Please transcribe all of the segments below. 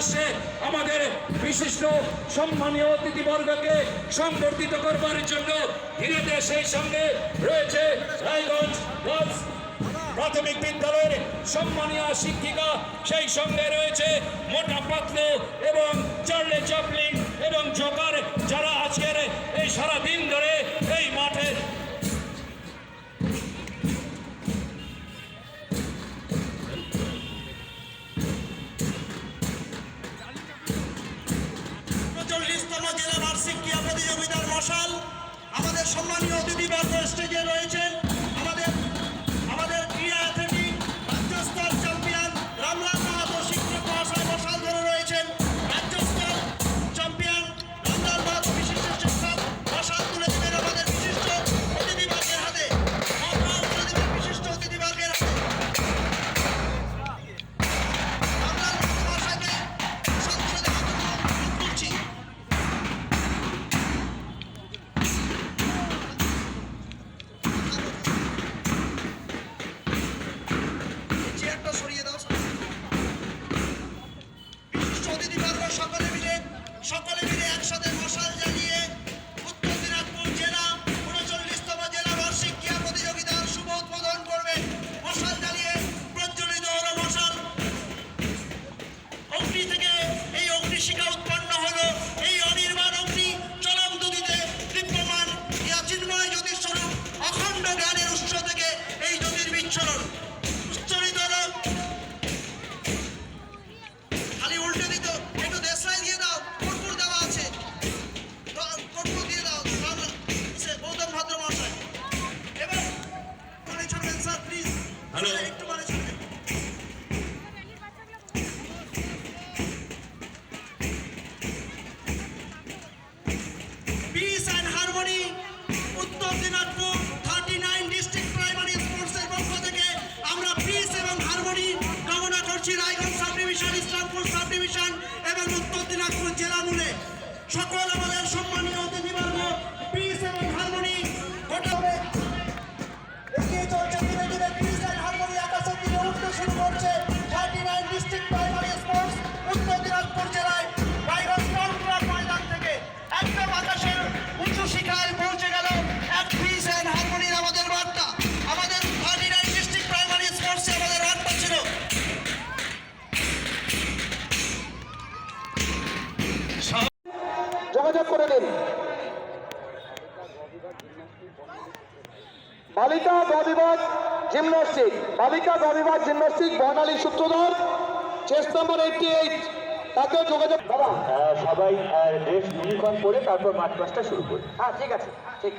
আসছে আমাদের বিশিষ্ট সম্মানীয় অতিথিবর্গকে সংবর্ধিত করবার জন্য ধীরে সেই সঙ্গে রয়েছে রায়গঞ্জ প্রাথমিক বিদ্যালয়ের সম্মানীয় শিক্ষিকা, সেই সঙ্গে রয়েছে মোটা পাতলু এবং চার্লে চাপলিন এবং জোকার, যারা আজকের এই সারা দিন ধরে সম্মানীয় অতিথিবর্গ স্টেজে রয়েছেন। থার্টি নাইন ডিস্ট্রিক্ট প্রাইমারি থেকে আমরা এবং কামনা করছি রায়গঞ্জ এবং উত্তর দিনাজপুর জেলা মূলে। সকল আমাদের সম্মানীয় বালিকা গবিবাদ জিমনাস্টিক বালিকা গবিবাদ gymnastic Barnali Sutradhar chest number eighty eight তাকেও যোগাযোগ আহ, সবাই ড্রেস ইউনিফর্ম পরে তারপর মাঠ পাসটা শুরু করি। হ্যাঁ ঠিক আছে ঠিক।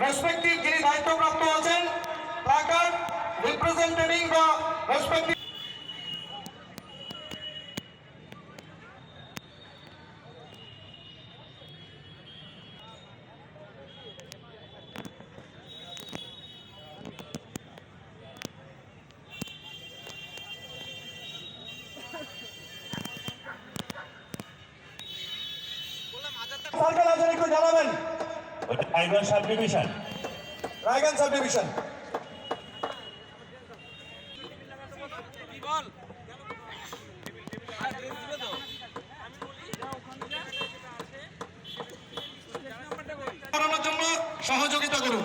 রেসপেক্টিভ যিনি দায়িত্বপ্রাপ্ত আছেন placard representing the respective circle আছেন একটু জানাবেন sub division Raiganj sub division করানোর জন্য সহযোগিতা করুন।